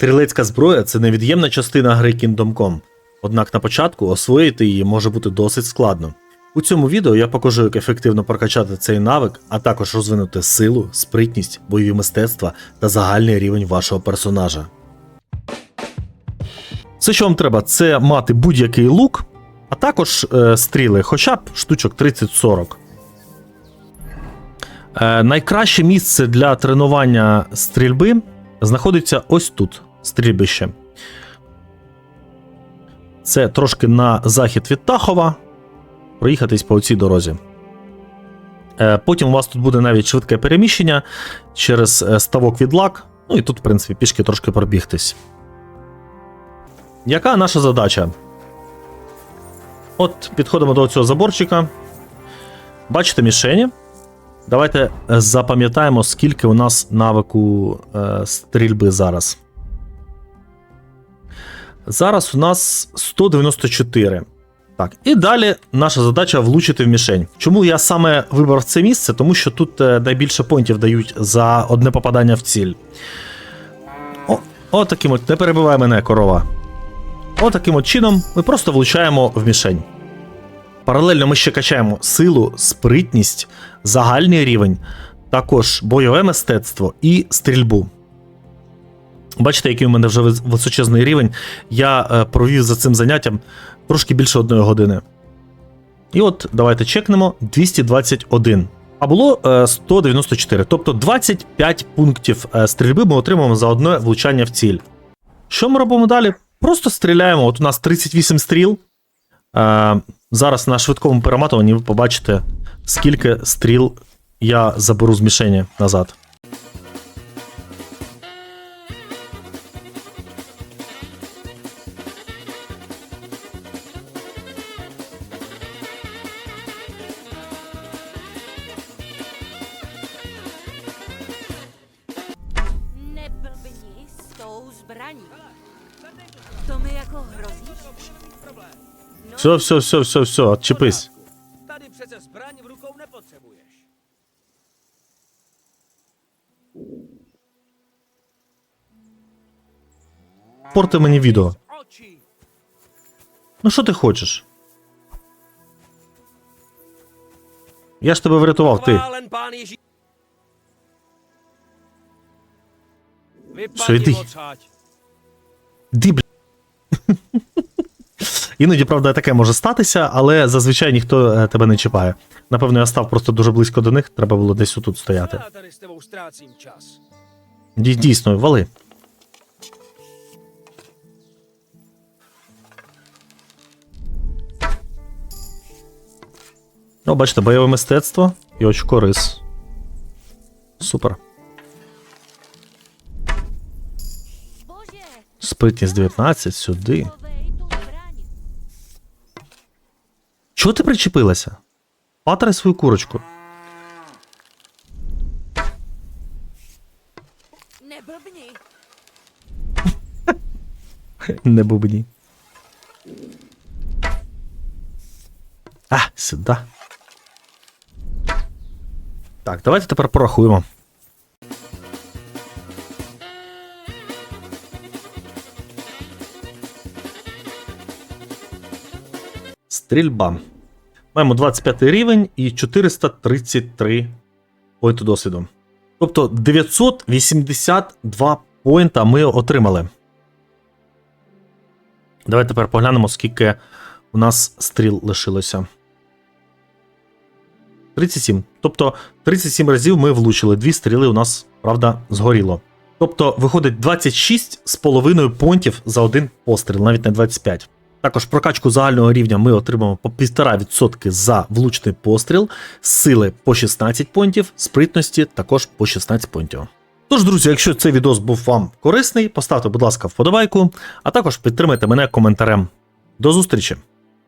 Стрілецька зброя це невід'ємна частина гри Kingdom. Однак на початку освоїти її може бути досить складно. У цьому відео я покажу, як ефективно прокачати цей навик, а також розвинути силу, спритність, бойові мистецтва та загальний рівень вашого персонажа. Все, що вам треба, це мати будь-який лук, а також е, стріли, хоча б штучок 30-40. Е, найкраще місце для тренування стрільби знаходиться ось тут, стрільбище. Це трошки на захід від Тахова. Проїхатись по цій дорозі. Е, Потім у вас тут буде навіть швидке переміщення через е, ставок від лак. Ну і тут, в принципі, пішки трошки пробігтись. Яка наша задача? От підходимо до цього заборчика. Бачите мішені. Давайте е, запам'ятаємо, скільки у нас навику е, стрільби зараз. Зараз у нас 194. Так, і далі наша задача влучити в мішень. Чому я саме вибрав це місце? Тому що тут е, найбільше поінтів дають за одне попадання в ціль. О, о таким от, не перебивай мене, корова. О, таким от чином ми просто влучаємо в мішень. Паралельно ми ще качаємо силу, спритність, загальний рівень, також бойове мистецтво і стрільбу. Бачите, який у мене вже височезний рівень. Я е, провів за цим заняттям трошки більше одної години. І от давайте чекнемо 221. А було е, 194. Тобто 25 пунктів е, стрільби ми отримаємо за одне влучання в ціль. Що ми робимо далі? Просто стріляємо. От у нас 38 стріл. Е, зараз на швидкому перематуванні ви побачите, скільки стріл я заберу з мішені назад. Tou zbraní. To mi jako hrozíš? No, Все, все, все, все, все, отчепись. Tady přece zbraň v rukou nepotřebuješ. Порти мені відео. Oči! Ну що ти хочеш? Я ж тебе врятував, ти. Chválen pán Ježíš. Що, йди. Vypadni odsaď. Ді, бля. Іноді, правда, таке може статися, але зазвичай ніхто е, тебе не чіпає. Напевно, я став просто дуже близько до них, треба було десь отут стояти. Дійсно, вали. О, бачите, бойове мистецтво і очко рис. Супер. Спритність 19 сюди. Чого ти причепилася? Патрай свою курочку. Neblbni. Не бубні. А, сюди. Так, давайте тепер порахуємо. Стрільба. Маємо 25 рівень і 433 поінти досвіду. Тобто 982 поінта ми отримали. Давайте тепер поглянемо, скільки у нас стріл лишилося. 37. Тобто 37 разів ми влучили. Дві стріли у нас, правда, згоріло. Тобто виходить 26 з половиною понтів за один постріл, навіть не 25. Також прокачку загального рівня ми отримаємо по 1,5% за влучний постріл, сили по 16 понтів, спритності також по 16 понтів. Тож, друзі, якщо цей відос був вам корисний, поставте, будь ласка, вподобайку, а також підтримайте мене коментарем. До зустрічі!